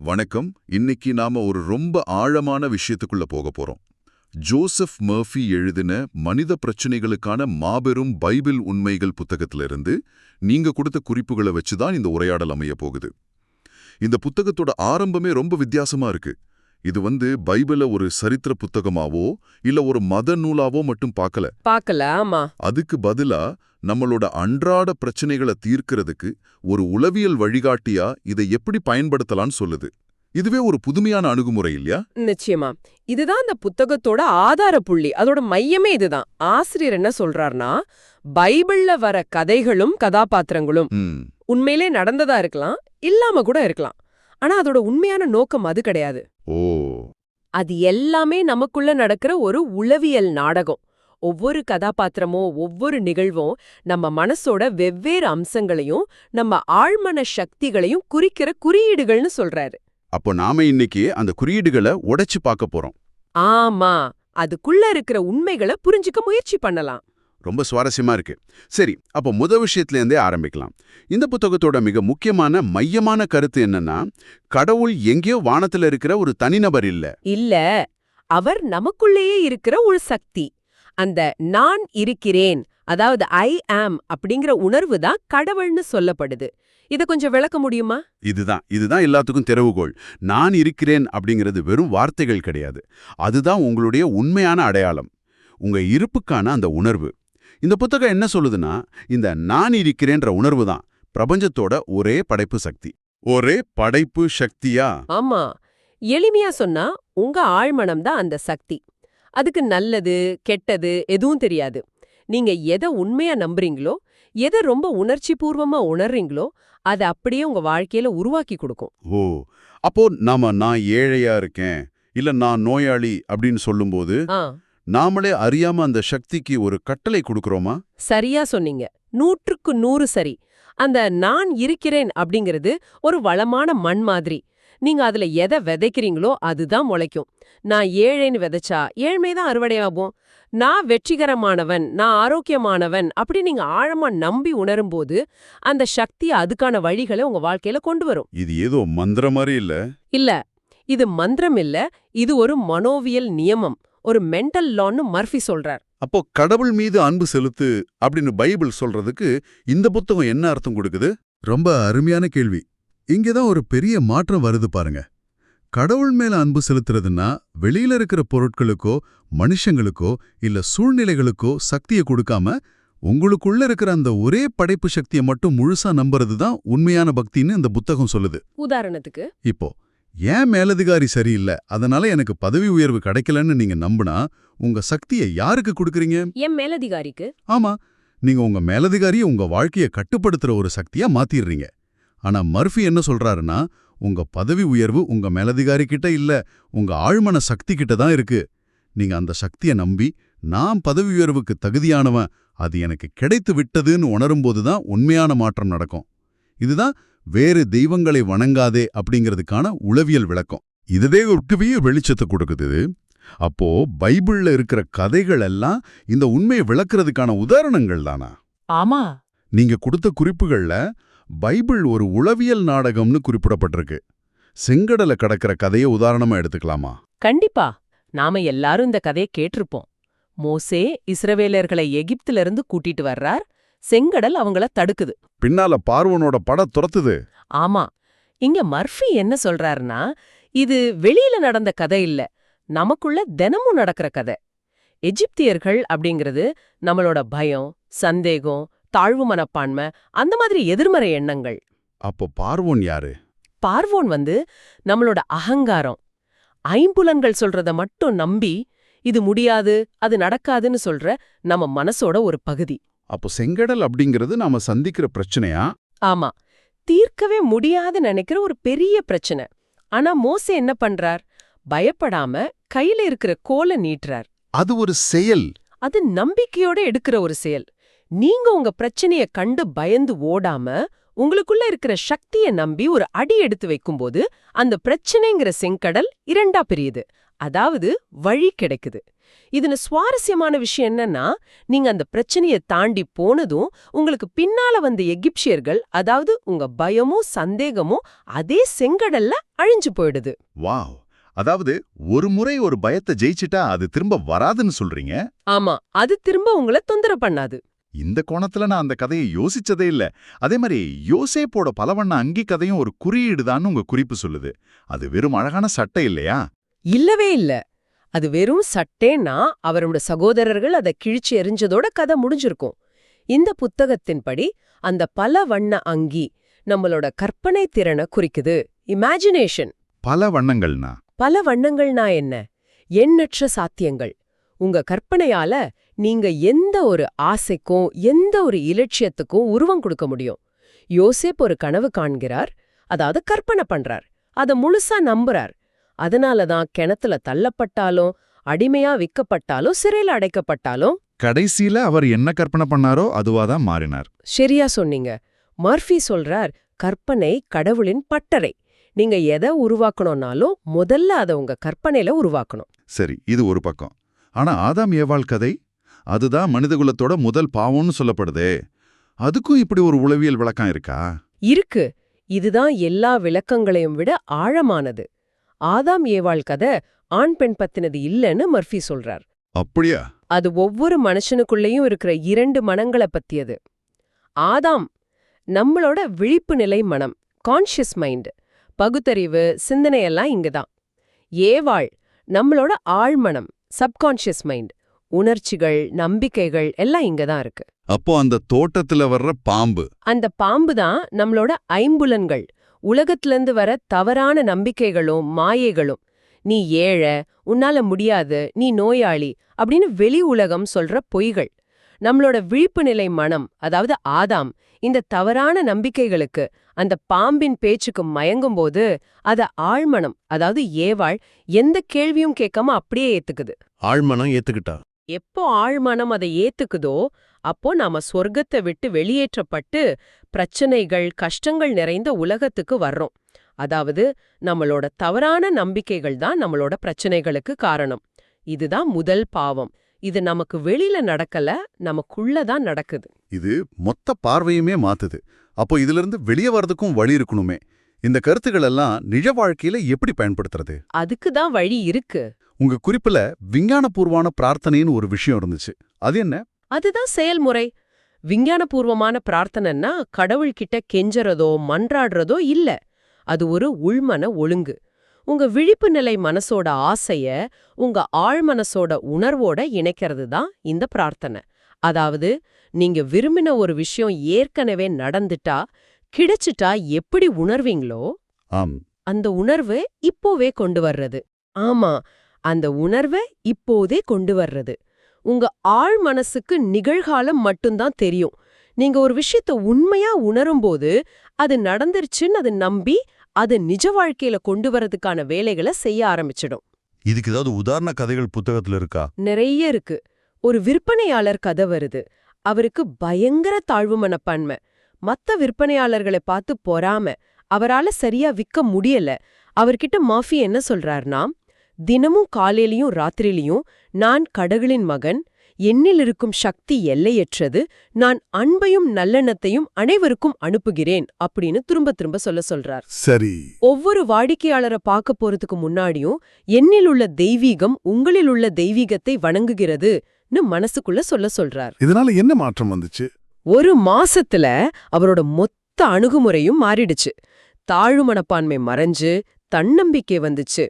வணக்கம். இன்னைக்கு நாம ஒரு ரொம்ப ஆழமான விஷயத்துக்குள்ள போக போறோம். ஜோசப் மர்ஃபி எழுதின மனித பிரச்சனைகளுக்கான மாபெரும் பைபிள் உண்மைகள் புத்தகத்திலிருந்து நீங்க கொடுத்த குறிப்புகளை வச்சு தான் இந்த உரையாடல் அமைய போகுது. இந்த புத்தகத்தோட ஆரம்பமே ரொம்ப வித்தியாசமா இருக்கு. இது வந்து பைபிள ஒரு சரித்திர புத்தகமாவோ இல்ல ஒரு மத நூலாவோ மட்டும் பார்க்கல. பார்க்கல ஆமா. அதுக்கு பதிலா நம்மளோட அன்றாட பிரச்சனைகளை தீர்க்கிறதுக்கு ஒரு உளவியல் வழிகாட்டியா இதை எப்படி பயன்படுத்தலாம்னு சொல்லுது. இதுவே ஒரு புதுமையான அணுகுமுறை இல்லையா? நிச்சயமா. இதுதான் அந்த புத்தகத்தோட ஆதார புள்ளி. அதோட மையமே இதுதான். ஆசிரியர் என்ன சொல்றாருன்னா பைபிள்ல வர கதைகளும் கதாபாத்திரங்களும் உண்மையிலே நடந்ததா இருக்கலாம் இல்லாம கூட இருக்கலாம். ஆனா அதோட உண்மையான நோக்கம் அது கிடையாது. ஓ. அது எல்லாமே நமக்குள்ள நடக்கிற ஒரு உளவியல் நாடகம். ஒவ்வொரு கதாபாத்திரமோ ஒவ்வொரு நிகழ்வும் நம்ம மனசோட வெவ்வேறு அம்சங்களையும் நம்ம ஆழ்மன சக்திகளையும் குறிக்கிற குறியீடுகள்னு சொல்றாரு. அப்போ நாம இன்னைக்கு அந்த குறியீடுகளை உடைச்சு பார்க்க போறோம். ஆமா. அதுக்குள்ள இருக்கிற உண்மைகளை புரிஞ்சுக்க முயற்சி பண்ணலாம். ரொம்ப சுவாரஸ்யமா இருக்கு. சரி அப்போ முத விஷயத்துல இருந்தே ஆரம்பிக்கலாம். இந்த புத்தகத்தோட மிக முக்கியமான மையமான கருத்து என்னன்னா கடவுள் எங்கேயோ வானத்துல இருக்கிற ஒரு தனிநபர் இல்ல. இல்ல. அவர் நமக்குள்ளேயே இருக்கிற ஒரு சக்தி. அந்த நான் இருக்கிறேன் அதாவது ஐ ஆம் அப்படிங்கிற உணர்வு தான் கடவுள்னு சொல்லப்படுது. இத கொஞ்சம் விளக்க முடியுமா? இதுதான் இதுதான் எல்லாத்துக்கும் திறவுகோள் நான் இருக்கிறேன் அப்படிங்கிறது வெறும் வார்த்தைகள் கிடையாது. அதுதான் உங்களுடைய உண்மையான அடையாளம். உங்க இருப்புக்கான அந்த உணர்வு. இந்த புத்தகம் என்ன சொல்லுதுன்னா இந்த நான் இருக்கிறேன்ற உணர்வு தான் பிரபஞ்சத்தோட ஒரே படைப்பு சக்தி. ஒரே படைப்பு சக்தியா? ஆமா. எளிமையா சொன்னா உங்க ஆழ்மனம் தான் அந்த சக்தி. அதுக்கு நல்லது கெட்டது எதுவும் தெரியாது. நீங்க எதை உண்மையா நம்புறீங்களோ எதை ரொம்ப உணர்ச்சி பூர்வமா உணர்றீங்களோ அதை அப்படியே உங்க வாழ்க்கையில உருவாக்கி கொடுக்கும். ஓ அப்போ நாம நான் ஏழையா இருக்கேன் இல்ல நான் நோயாளி அப்படின்னு சொல்லும்போது நாமளே அறியாம அந்த சக்திக்கு ஒரு கட்டளை கொடுக்கறோமா? சரியா சொன்னீங்க. நூற்றுக்கு நூறு சரி. அந்த நான் இருக்கிறேன் அப்படிங்கிறது ஒரு வளமான மண் மாதிரி. நீங்க அதுல எதை விதைக்கிறீங்களோ அதுதான் முளைக்கும். நான் ஏழைன்னு விதைச்சா ஏழ்மைதான் அறுவடையாகும். நான் வெற்றிகரமானவன் நான் ஆரோக்கியமானவன் அப்படி நீங்க ஆழமா நம்பி உணரும்போது அந்த சக்தி அதுக்கான வழிகளை உங்க வாழ்க்கையில கொண்டு வரும். இது ஏதோ மந்திர மாதிரி இல்ல? இல்ல. இது மந்திரம் இல்ல. இது ஒரு மனோவியல் நியமம். ஒரு மென்டல் லான்னு மர்ஃபி சொல்றார். அப்போ கடவுள் மீது அன்பு செலுத்து அப்படின்னு பைபிள் சொல்றதுக்கு இந்த புத்தகம் என்ன அர்த்தம் கொடுக்குது? ரொம்ப அருமையான கேள்வி. இங்கதான் ஒரு பெரிய மாற்றம் வருது பாருங்க. கடவுள் மேல அன்பு செலுத்துறதுன்னா வெளியில இருக்கிற பொருட்களுக்கோ மனுஷங்களுக்கோ இல்ல சூழ்நிலைகளுக்கோ சக்தியை கொடுக்காம உங்களுக்குள்ள இருக்கிற அந்த ஒரே படைப்பு சக்தியை மட்டும் முழுசா நம்புறது தான் உண்மையான பக்தின்னு இந்த புத்தகம் சொல்லுது. உதாரணத்துக்கு? இப்போ ஏன் மேலதிகாரி சரியில்லை? அதனால எனக்கு பதவி உயர்வு கிடைக்கலன்னு நீங்க நம்புனா உங்க சக்தியை யாருக்கு கொடுக்கறீங்க? என் மேலதிகாரிக்கு? ஆமா நீங்க உங்க மேலதிகாரியை உங்க வாழ்க்கைய கட்டுப்படுத்துற ஒரு சக்தியா மாத்திடுறீங்க. ஆனா மர்ஃபி என்ன சொல்றாருன்னா உங்க பதவி உயர்வு உங்க மேலதிகாரி கிட்ட இல்ல உங்க ஆழ்மன சக்தி கிட்ட தான் இருக்கு. நீங்க அந்த சக்தியை நம்பி நான் பதவி உயர்வுக்கு தகுதியானவன் அது எனக்கு கிடைத்து விட்டதுன்னு உணரும்போது தான் உண்மையான மாற்றம் நடக்கும். இதுதான் வேறு தெய்வங்களை வணங்காதே அப்படிங்கிறதுக்கான உளவியல் விளக்கம். இதுவே ஒரு பெரிய வெளிச்சத்தை கொடுக்குது அப்போ பைபிள்ல இருக்கிற கதைகள் எல்லாம் இந்த உண்மையை விளக்குறதுக்கான உதாரணங்கள் தானா? ஆமா. நீங்க கொடுத்த குறிப்புகள்ல பைபிள் ஒரு உளவியல் நாடகம்னு குறிப்பிடப்பட்டிருக்கு. செங்கடல கடக்கிற கதையை உதாரணமா எடுத்துக்கலாமா? கண்டிப்பா. நாம எல்லாரும் இந்த கதையை கேட்டிருப்போம். மோசே இஸ்ரவேலர்களை எகிப்தில இருந்து கூட்டிட்டு வர்றார். செங்கடல் அவங்கள தடுக்குது. பின்னால பார்வனோட பட துரத்துது. ஆமா. இங்க மர்ஃபி என்ன சொல்றாருன்னா இது வெளியில நடந்த கதை இல்ல. நமக்குள்ள தினமும் நடக்கிற கதை. எஜிப்தியர்கள் அப்படிங்கிறது நம்மளோட பயம் சந்தேகம் தாழ்வு மனப்பான்மை அந்த மாதிரி எதிர்மறை எண்ணங்கள். அப்போ பார்வோன் யாரு? பார்வோன் வந்து நம்மளோட அகங்காரம். ஐம்புலன்கள் சொல்றத மட்டும் நம்பி இது முடியாது அது நடக்காதுன்னு சொல்ற நம்ம மனசோட ஒரு பகுதி. அப்போ செங்கடல் அப்படிங்கிறது நாம சந்திக்கிற பிரச்சனையா? ஆமா. தீர்க்கவே முடியாது நினைக்கிற ஒரு பெரிய பிரச்சனை. ஆனா மோசே என்ன பண்றார்? பயப்படாம கையில இருக்கிற கோலை நீட்டுறார். அது ஒரு செயல். அது நம்பிக்கையோட எடுக்கிற ஒரு செயல். நீங்க உங்க பிரச்சனைய கண்டு பயந்து ஓடாம உங்களுக்குள்ள இருக்கிற சக்திய நம்பி ஒரு அடி எடுத்து வைக்கும்போது அந்த பிரச்சனைங்கிற செங்கடல் இரண்டா பிரியுது. அதாவது வழி கிடைக்குது. இதுல சுவாரஸ்யமான விஷயம் என்னன்னா நீங்க அந்த பிரச்சனைய தாண்டி போனதும் உங்களுக்கு பின்னால வந்த எகிப்சியர்கள் அதாவது உங்க பயமும் சந்தேகமும் அதே செங்கடல்ல அழிஞ்சு போயிடுது. வாவ்! அதாவது ஒரு முறை ஒரு பயத்தை ஜெயிச்சிட்டா அது திரும்ப வராதுன்னு சொல்றீங்க? ஆமா. அது திரும்ப உங்களை தொந்தரவு பண்ணாது. இந்த கோணத்துல நான் அந்த கதையை யோசிச்சதே இல்ல. அதே மாதிரி யோசேப்போட பலவண்ண அங்கி கதையும் ஒரு குறியீடுதான்னு உங்க குறிப்பு சொல்லுது. அது வெறும் அழகான சட்டை இல்லையா? இல்லவே இல்ல. அது வெறும் சட்டேன்னா அவரோட சகோதரர்கள் அதை கிழிச்சு எறிஞ்சதோட கதை முடிஞ்சிருக்கும். இந்த புத்தகத்தின்படி அந்த பல வண்ண அங்கி நம்மளோட கற்பனை திறனை குறிக்குது. இமேஜினேஷன் பல வண்ணங்கள்னா பல வண்ணங்கள்னா என்ன? எண்ணற்ற சாத்தியங்கள். உங்க கற்பனையால நீங்க எந்த ஒரு ஆசைக்கும் எந்த ஒரு இலட்சியத்துக்கும் உருவம் கொடுக்க முடியும். யோசேப் ஒரு கனவு காண்கிறார் அதாவது கற்பனை பண்றார். அத முழுசா நம்புறார். அதனால தான் கிணத்துல தள்ளப்பட்டாலும் அடிமையா விக்கப்பட்டாலும் சிறையில அடைக்கப்பட்டாலும் கடைசியில அவர் என்ன கற்பனை பண்ணாரோ அதுவாதான் மாறினார். சரியா சொன்னீங்க. மர்ஃபி சொல்றார் கற்பனை கடவுளின் பட்டறை. நீங்க எதை உருவாக்கணும்னாலும் முதல்ல அதை உங்க கற்பனையில உருவாக்கணும். சரி இது ஒரு பக்கம். ஆனா ஆதாம் ஏவாள் கதை அதுதான் மனிதகுலத்தோட முதல் பாவம்னு சொல்லப்படுதே. அதுக்கும் இப்படி ஒரு உளவியல் விளக்கம் இருக்கா? இருக்கு. இதுதான் எல்லா விளக்கங்களையும் விட ஆழமானது. ஆதாம் ஏவாள் கதை ஆண் பெண் பத்தினது இல்லைன்னு மர்ஃபி சொல்றார். அப்படியா? அது ஒவ்வொரு மனுஷனுக்குள்ளேயும் இருக்கிற இரண்டு மனங்களை பத்தியது. ஆதாம் நம்மளோட விழிப்பு நிலை மனம் கான்ஷியஸ் மைண்ட் பகுத்தறிவு சிந்தனையெல்லாம் இங்கதான். ஏவாள் நம்மளோட ஆழ்மனம் சப்கான்ஷியஸ் மைண்ட் உணர்ச்சிகள் நம்பிக்கைகள் எல்லாம் இங்கதான் இருக்கு. அப்போ அந்த தோட்டத்துல வர்ற பாம்பு. அந்த பாம்பு தான் நம்மளோட ஐம்புலன்கள். உலகத்திலிருந்து வர தவறான நம்பிக்கைகளும் மாயைகளும். நீ ஏழை உன்னால முடியாது நீ நோயாளி அப்படின்னு வெளி உலகம் சொல்ற பொய்கள். நம்மளோட விழிப்பு நிலை மனம் அதாவது ஆதாம் இந்த தவறான நம்பிக்கைகளுக்கு அந்த பாம்பின் பேச்சுக்கு மயங்கும்போது அத ஆழ்மனம் அதாவது ஏவாள் எந்த கேள்வியும் கேட்காம அப்படியே ஏத்துக்குது. ஆழ்மனம் ஏத்துக்கிட்டா? எப்போ ஆழ்மனம் அதை ஏத்துக்குதோ அப்போ நாம சொர்க்கத்தை விட்டு வெளியேற்றப்பட்டு பிரச்சனைகள் கஷ்டங்கள் நிறைந்த உலகத்துக்கு வர்றோம். அதாவது நம்மளோட தவறான நம்பிக்கைகள் தான் நம்மளோட பிரச்சனைகளுக்கு காரணம். இதுதான் முதல் பாவம். இது நமக்கு வெளியில நடக்கல நமக்குள்ள தான் நடக்குது. இது மொத்த பார்வையுமே மாத்துது. அப்போ இதிலிருந்து வெளியே வர்றதுக்கும் வழி இருக்கணுமே. இந்த கருத்துக்கள் எல்லாம் நிஜ வாழ்க்கையில எப்படி பயன்படுத்துறது? அதுக்கு தான் வழி இருக்கு. உங்க குறிப்புல விஞ்ஞானபூர்வமான பிரார்த்தனைன்னு ஒரு விஷயம் இருந்துச்சு. அது என்ன? அதுதான் செயல்முறை. விஞ்ஞானபூர்வமான பிரார்த்தனைன்னா கடவுள்கிட்ட கெஞ்சறதோ மன்றாடுறதோ இல்ல. அது ஒரு உள்மன ஒழுங்கு. உங்க விழிப்பு நிலை மனசோட ஆசைய உங்க ஆழ்மனசோட உணர்வோட இணைக்கிறது தான் இந்த பிரார்த்தனை. அதாவது நீங்க விரும்பின ஒரு விஷயம் ஏற்கனவே நடந்துட்டா கிடைச்சிட்டா எப்படி உணர்வீங்களோ ஆம். அந்த உணர்வை இப்போவே கொண்டு வர்றது. ஆமா அந்த உணர்வை இப்போதே கொண்டு வர்றது. உங்க ஆழ் மனசுக்கு நிகழ்காலம் மட்டும்தான் தெரியும். நீங்க ஒரு விஷயத்த உண்மையா உணரும்போது அது நடந்துருச்சுன்னு அது நம்பி அது நிஜ வாழ்க்கையில கொண்டு வரதுக்கான வேலைகளை செய்ய ஆரம்பிச்சிடும். இதுக்கு ஏதாவது உதாரண கதைகள் புத்தகத்துல இருக்கா? நிறைய இருக்கு. ஒரு விற்பனையாளர் கதை வருது. அவருக்கு பயங்கர தாழ்வு மனப்பான்மை. மத்த விற்பனையாளர்களை பார்த்து பொறாம அவரால சரியா விக்க முடியல. அவர்கிட்ட மாஃபி என்ன சொல்றார்னா தினமும் காலையிலயும் ராத்திரிலையும் நான் கடவுளின் மகன் என்னில் இருக்கும் சக்தி எல்லையற்றது நான் அன்பையும் நல்லெண்ணத்தையும் அனைவருக்கும் அனுப்புகிறேன் அப்படின்னு திரும்ப திரும்ப சொல்ல சொல்றார். சரி. ஒவ்வொரு வாடிக்கையாளரை பார்க்க போறதுக்கு முன்னாடியும் என்னில் உள்ள தெய்வீகம் உங்களில் உள்ள தெய்வீகத்தை வணங்குகிறதுன்னு மனசுக்குள்ள சொல்ல சொல்றார். இதனால என்ன மாற்றம் வந்துச்சு? ஒரு மாசத்துல அவரோட மொத்த அணுகுமுறையும் மாறிடுச்சு. தாழ்வு மனப்பான்மை மறைஞ்சு தன்னம்பிக்கை வந்துச்சு.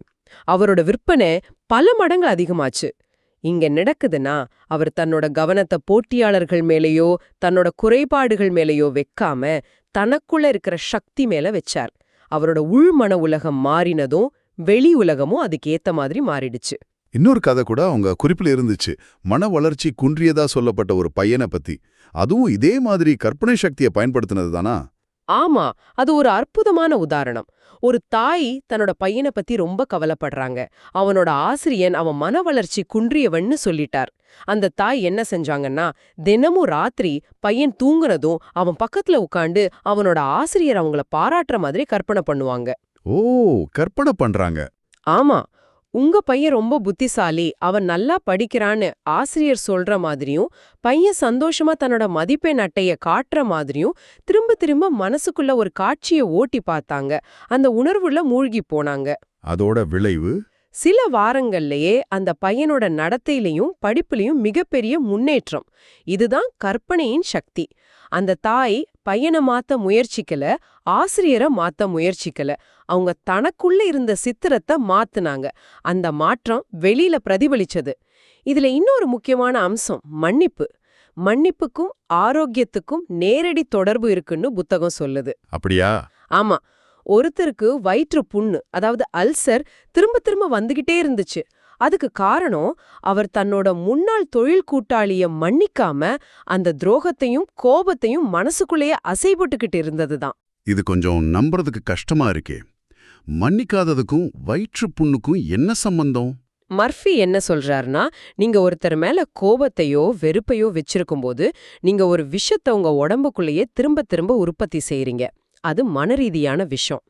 அவரோட விற்பனை பல மடங்கு அதிகமாச்சு. இங்க நடக்குதுன்னா அவர் தன்னோட கவனத்தை போட்டியாளர்கள் மேலேயோ தன்னோட குறைபாடுகள் மேலேயோ வைக்காம தனக்குள்ள இருக்கிற சக்தி மேல வச்சார். அவரோட உள்மன உலகம் மாறினதும் வெளி உலகமும் அதுக்கு ஏத்த மாதிரி மாறிடுச்சு. இன்னொரு கதை கூட அவங்க குறிப்பில் இருந்துச்சு. மன வளர்ச்சி குன்றியதா சொல்லப்பட்ட ஒரு பையனை பத்தி. அதுவும் இதே மாதிரி கற்பனை சக்தியை பயன்படுத்தினது தானா? ஆமா அது ஒரு அற்புதமான உதாரணம். ஒரு தாய் தன்னோட பையனை பத்தி ரொம்ப கவலைப்படுறாங்க. அவனோட ஆசிரியன் அவன் மன வளர்ச்சி குன்றியவன்னு சொல்லிட்டார். அந்த தாய் என்ன செஞ்சாங்கன்னா தினமும் ராத்திரி பையன் தூங்குனதும் அவன் பக்கத்துல உட்காந்து அவனோட ஆசிரியர் அவங்கள பாராட்டுற மாதிரி கற்பனை பண்ணுவாங்க. ஓ கற்பனை பண்றாங்க. ஆமா உங்க பையன் ரொம்ப புத்திசாலி அவன் நல்லா படிக்கிறான்னு ஆசிரியர் சொல்ற மாதிரியும் பையன் சந்தோஷமா தன்னோட மதிப்பெண் அட்டைய காட்டுற மாதிரியும் திரும்ப திரும்ப மனசுக்குள்ள ஒரு காட்சியை ஓட்டி பார்த்தாங்க. அந்த உணர்வுல மூழ்கி போனாங்க. அதோட விளைவு? சில வாரங்கள்லயே அந்த பையனோட நடத்தையிலையும் படிப்புலயும் மிகப்பெரிய முன்னேற்றம். இதுதான் கற்பனையின் சக்தி. அந்த தாய் பையனை மாத்த முயற்சிக்கல ஆசிரியரை மாத்த முயற்சிக்கல. அவங்க தனக்குள்ள இருந்த சித்திரத்தை மாத்துனாங்க. அந்த மாற்றம் வெளியில பிரதிபலிச்சது. இதுல இன்னொரு முக்கியமான அம்சம் மன்னிப்பு. மன்னிப்புக்கும் ஆரோக்கியத்துக்கும் நேரடி தொடர்பு இருக்குன்னு புத்தகம் சொல்லுது. அப்படியா? ஆமா. ஒருத்தருக்கு வயிற்று புண்ணு அதாவது அல்சர் திரும்ப திரும்ப வந்துகிட்டே இருந்துச்சு. அதுக்கு காரணம் அவர் தன்னோட முன்னாள் தொழில் கூட்டாளிய மன்னிக்காம அந்த துரோகத்தையும் கோபத்தையும் மனசுக்குள்ளேயே அசைபட்டுக்கிட்டு இருந்ததுதான். இது கொஞ்சம் நம்புறதுக்கு கஷ்டமா இருக்கே. மன்னிக்காததுக்கும் வயிற்று புண்ணுக்கும் என்ன சம்பந்தம்? மர்ஃபி என்ன சொல்றாருன்னா நீங்க ஒருத்தர் மேல கோபத்தையோ வெறுப்பையோ வச்சிருக்கும்போது நீங்க ஒரு விஷத்தை உங்க உடம்புக்குள்ளேயே திரும்ப திரும்ப உற்பத்தி செய்றீங்க. அது மனரீதியான விஷம்.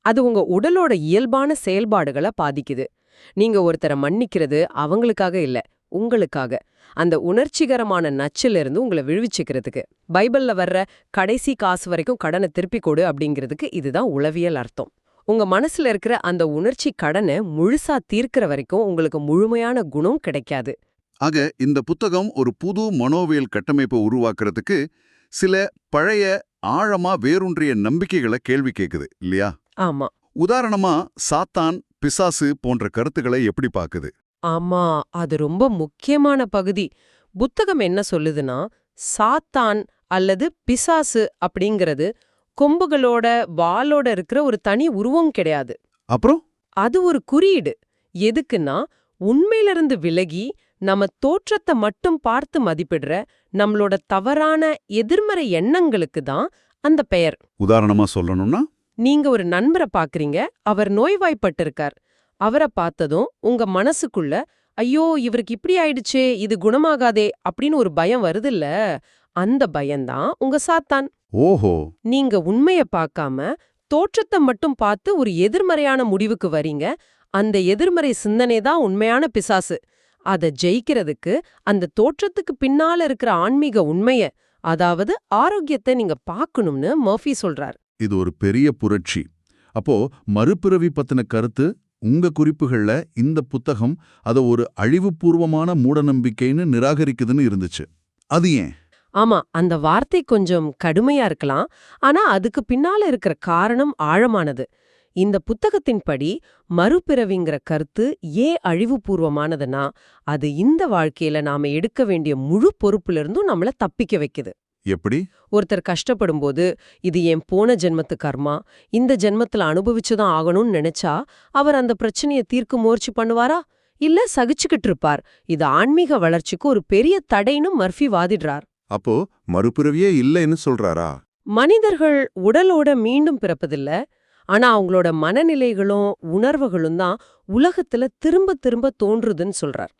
அது உங்க உடலோட இயல்பான செயல்பாடுகளை பாதிக்குது. நீங்க ஒருத்தரை மன்னிக்கிறது அவங்களுக்காக இல்ல உங்களுக்காக. அந்த உணர்ச்சிகரமான நச்சில இருந்து உங்களை விழுவிச்சுக்கிறதுக்கு. பைபிள்ல வர்ற கடைசி காசு வரைக்கும் கடனை திருப்பி கொடு அப்படிங்கிறதுக்கு இதுதான் உளவியல் அர்த்தம். உங்க மனசுல இருக்கிற அந்த உணர்ச்சி கடனை முழுசா தீர்க்கிற வரைக்கும் உங்களுக்கு முழுமையான குணம் கிடைக்காது. ஆக இந்த புத்தகம் ஒரு புது மனோவியல் கட்டமைப்பை உருவாக்குறதுக்கு சில பழைய ஆழமா வேரூன்றிய நம்பிக்கைகளை கேள்வி கேக்குது இல்லையா? ஆமா. உதாரணமா சாத்தான் பிசாசு போன்ற கருத்துக்களை எப்படி பாக்குது ஆமா அது ரொம்ப முக்கியமான பகுதி. புத்தகம் என்ன சொல்லுதுன்னா சாத்தான் அல்லது பிசாசு அப்படிங்கிறது கொம்புகளோட வாளோட இருக்கிற ஒரு தனி உருவம் கிடையாது. அப்புறம்? அது ஒரு குறியீடு. எதுக்குன்னா உண்மையிலிருந்து விலகி நம்ம தோற்றத்தை மட்டும் பார்த்து மதிப்பிடுற நம்மளோட தவறான எதிர்மறை எண்ணங்களுக்கு தான் அந்த பெயர். உதாரணமா சொல்லணும்னா நீங்க ஒரு நண்பரை பாக்குறீங்க. அவர் நோய்வாய்ப்பட்டிருக்கார். அவரை பார்த்ததும் உங்க மனசுக்குள்ள ஐயோ இவருக்கு இப்படி ஆயிடுச்சே இது குணமாகாதே அப்படின்னு ஒரு பயம் வருதுல்ல? அந்த பயம்தான் உங்க சாத்தான். ஓஹோ. நீங்க உண்மைய பார்க்காம தோற்றத்தை மட்டும் பார்த்து ஒரு எதிர்மறையான முடிவுக்கு வரீங்க. அந்த எதிர்மறை சிந்தனை தான் உண்மையான பிசாசு. அத ஜெயிக்கிறதுக்கு அந்த தோற்றத்துக்கு பின்னால இருக்கிற ஆன்மீக உண்மைய அதாவது ஆரோக்கியத்தை நீங்க பார்க்கணும்னு மர்ஃபி சொல்றார். இது ஒரு பெரிய புரட்சி. அப்போ மறுபிறவி பத்தின கருத்து உங்க குறிப்புகள்ல இந்த புத்தகம் அத ஒரு அழிவுபூர்வமான மூடநம்பிக்கைன்னு நிராகரிக்குதுன்னு இருந்துச்சு. அது ஏன்? ஆமா அந்த வார்த்தை கொஞ்சம் கடுமையா இருக்கலாம். ஆனா அதுக்கு பின்னால இருக்கிற காரணம் ஆழமானது. இந்த புத்தகத்தின்படி மறுபிறவிங்கிற கருத்து ஏன் அழிவுபூர்வமானதுன்னா அது இந்த வாழ்க்கையில நாம எடுக்க வேண்டிய முழு பொறுப்புல இருந்தும் நம்மள தப்பிக்க வைக்குது. எப்படி? ஒருத்தர் கஷ்டப்படும்போது இது என் போன ஜென்மத்து கர்மா? இந்த ஜென்மத்துல அனுபவிச்சுதான் ஆகணும்னு நினைச்சா அவர் அந்த பிரச்சனைய தீர்க்க முயற்சி பண்ணுவாரா? இல்ல சகிச்சுக்கிட்டு இருப்பார். இது ஆன்மீக வளர்ச்சிக்கு ஒரு பெரிய தடைன்னு மர்ஃபி வாதிடுறார். அப்போ மறுபிறவியே இல்லைன்னு சொல்றாரா? மனிதர்கள் உடலோட மீண்டும் பிறப்பதில்ல. ஆனா அவங்களோட மனநிலைகளும் உணர்வுகளும் தான் உலகத்துல திரும்ப திரும்ப தோன்றுதுன்னு சொல்றார்.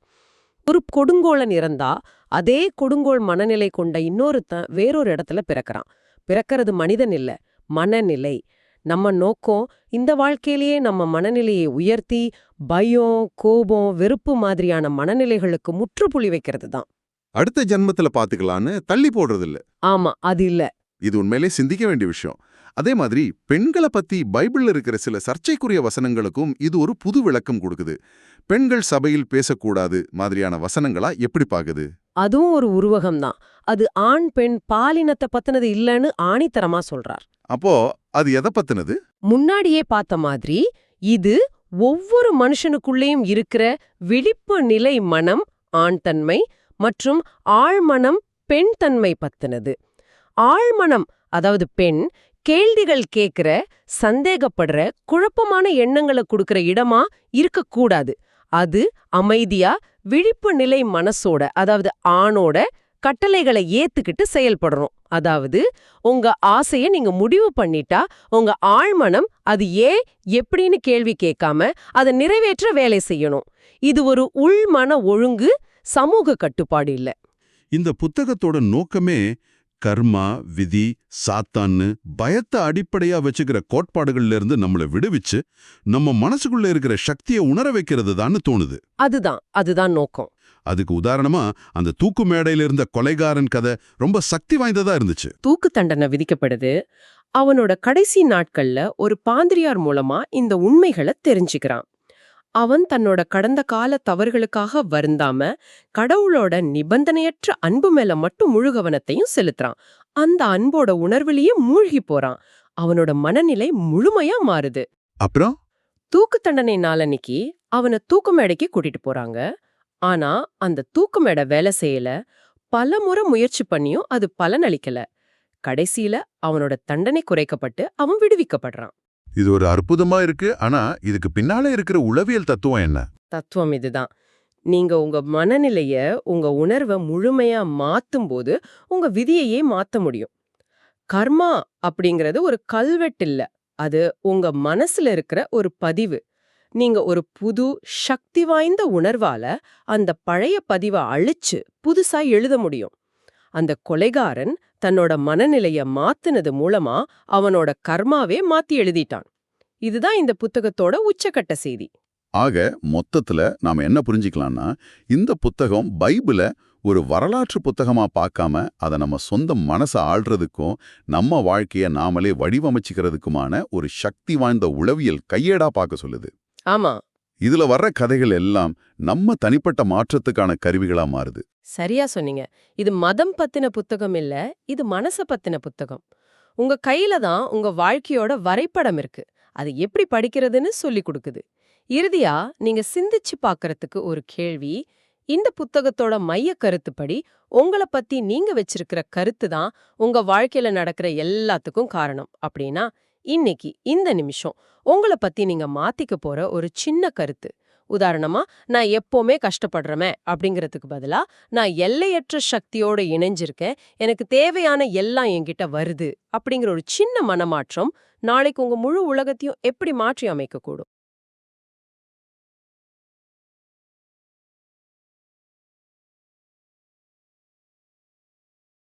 ஒரு கொடுங்கோலன் இறந்தா அதே கொடுங்கோல் மனநிலை கொண்ட இன்னொருத்தன் வேறொரு இடத்துல பிறக்கறான். பிறக்கிறது மனிதன் இல்ல மனநிலை. நம்ம நோக்கம் இந்த வாழ்க்கையிலேயே நம்ம மனநிலையை உயர்த்தி பயம் கோபம் வெறுப்பு மாதிரியான மனநிலைகளுக்கு முற்றுப்புள்ளி வைக்கிறது தான் அடுத்த ஜென்மத்துல பாத்துக்கலான்னு தள்ளி போடுறது இல்ல ஆமா அது இல்ல. இது உண்மையிலே சிந்திக்க வேண்டிய விஷயம். அதே மாதிரி பெண்களை பத்தி பைபிள்ல இருக்கிற சில சர்ச்சைக்குரிய வசனங்களுக்கும் இது ஒரு புது விளக்கம் கொடுக்குது. பெண்கள் சபையில் பேசக்கூடாது மாதிரியான வசனங்களா எப்படி பாக்குது? அதுவும் ஒரு உருவகம்தான். அது ஆண் பெண் பாலினத்தை பத்தினது இல்லைன்னு ஆணித்தரமா சொல்றார். அப்போ அது எதை பத்தினது? முன்னாடியே பார்த்த மாதிரி இது ஒவ்வொரு மனுஷனுக்குள்ளேயும் இருக்கிற விழிப்பு நிலை மனம் ஆண் தன்மை மற்றும் ஆழ்மனம் பெண் தன்மை பத்தினது. ஆழ்மனம் அதாவது பெண் கேள்விகள் கேட்கிற சந்தேகப்படுற குழப்பமான எண்ணங்களை கொடுக்கிற இடமா இருக்கக்கூடாது. அது அமைதியா விழிப்பு நிலை மனசோட அதாவது ஆணோட கட்டளைகளை ஏத்துக்கிட்டு செயல்படுறோம் அதாவது உங்க ஆசைய நீங்க முடிவு பண்ணிட்டா உங்க ஆழ்மனம் அது ஏன் எப்படின்னு கேள்வி கேட்காம அதை நிறைவேற்ற வேலை செய்யணும். இது ஒரு உள்மன ஒழுங்கு சமூக கட்டுப்பாடு இல்ல. இந்த புத்தகத்தோட நோக்கமே கர்மா விதி சாத்தான்னு பயத்தை அடிப்படையா வச்சுக்கிற கோட்பாடுகள்ல இருந்து நம்மள விடுவிச்சு நம்ம மனசுக்குள்ள இருக்கிற சக்தியை உணர வைக்கிறது தான்னு தோணுது. அதுதான் அதுதான் நோக்கம். அதுக்கு உதாரணமா அந்த தூக்கு மேடையில இருந்த கொலைகாரன் கதை ரொம்ப சக்தி வாய்ந்ததா இருந்துச்சு. தூக்கு தண்டனை விதிக்கப்படுது. அவனோட கடைசி நாட்கள்ல ஒரு பாதிரியார் மூலமா இந்த உண்மைகளை தெரிஞ்சுக்கிறான். அவன் தன்னோட கடந்த கால தவறுகளுக்காக வருந்தாம கடவுளோட நிபந்தனையற்ற அன்பு மேல மட்டும் முழு கவனத்தையும் செலுத்துறான். அந்த அன்போட உணர்விலேயே மூழ்கி போறான். அவனோட மனநிலை முழுமையா மாறுது. அப்புறம்? தூக்கு தண்டனை நாளன்னைக்கு அவனை தூக்கு மேடைக்கு கூட்டிட்டு போறாங்க. ஆனா அந்த தூக்கு மேடை வேலை செய்யல. பல முறை முயற்சி பண்ணியும் அது பலனளிக்கல. கடைசியில அவனோட தண்டனை குறைக்கப்பட்டு அவன் விடுவிக்கப்படுறான். இது ஒரு அற்புதமா இருக்கு. ஆனா இதுக்கு பின்னால இருக்கிற உளவியல் தத்துவம் என்ன? தத்துவம் இதுதான். நீங்க உங்க மனநிலைய உங்க உணர்வை முழுமையா மாத்தும் போது உங்க விதியையே மாத்த முடியும். கர்மா அப்படிங்கிறது ஒரு கல்வெட்டு இல்ல. அது உங்க மனசுல இருக்கிற ஒரு பதிவு. நீங்க ஒரு புது சக்தி வாய்ந்த உணர்வால அந்த பழைய பதிவை அழிச்சு புதுசா எழுத முடியும். அந்த கொலைகாரன் தன்னோட மனநிலைய மாத்துனது மூலமா அவனோட கர்மாவே மாத்தி எழுதிட்டான். இதுதான் இந்த புத்தகத்தோட உச்சக்கட்ட செய்தி. ஆக மொத்தத்துல நாம என்ன புரிஞ்சுக்கலாம்னா இந்த புத்தகம் பைபிள ஒரு வரலாற்று புத்தகமா பார்க்காம அதை நம்ம சொந்த மனசை ஆள்றதுக்கும் நம்ம வாழ்க்கைய நாமளே வடிவமைச்சுக்கிறதுக்குமான ஒரு சக்தி வாய்ந்த உளவியல் கையேடா பார்க்க சொல்லுது. ஆமா. இதுல வர்ற கதைகள் எல்லாம் நம்ம தனிப்பட்ட மாற்றத்துக்கான கருவிகளா மாறுது. சரியா சொன்னீங்க. இது மதம் பத்தின புத்தகம் இல்ல இது மனச பத்தின புத்தகம். உங்க கையில தான் உங்க வாழ்க்கையோட வரைபடம் இருக்கு. அது எப்படி படிக்கிறதுன்னு சொல்லி கொடுக்குது. இறுதியா நீங்க சிந்திச்சு பாக்குறதுக்கு ஒரு கேள்வி இந்த புத்தகத்தோட மைய கருத்துப்படி உங்கள பத்தி நீங்க வச்சிருக்கிற கருத்து தான் உங்க வாழ்க்கையில நடக்கிற எல்லாத்துக்கும் காரணம். அப்படின்னா இன்னைக்கு இந்த நிமிஷம் உங்கள பத்தி நீங்க மாத்திக்க போற ஒரு சின்ன கருத்து. உதாரணமா நான் எப்பவுமே கஷ்டப்படுறமே அப்படிங்கறதுக்கு பதிலா நான் எல்லையற்ற சக்தியோட இணைஞ்சிருக்கேன் எனக்கு தேவையான எல்லாம் என்கிட்ட வருது அப்படிங்கிற ஒரு சின்ன மனமாற்றம் நாளைக்கு உங்க முழு உலகத்தையும் எப்படி மாற்றி அமைக்கக்கூடும்?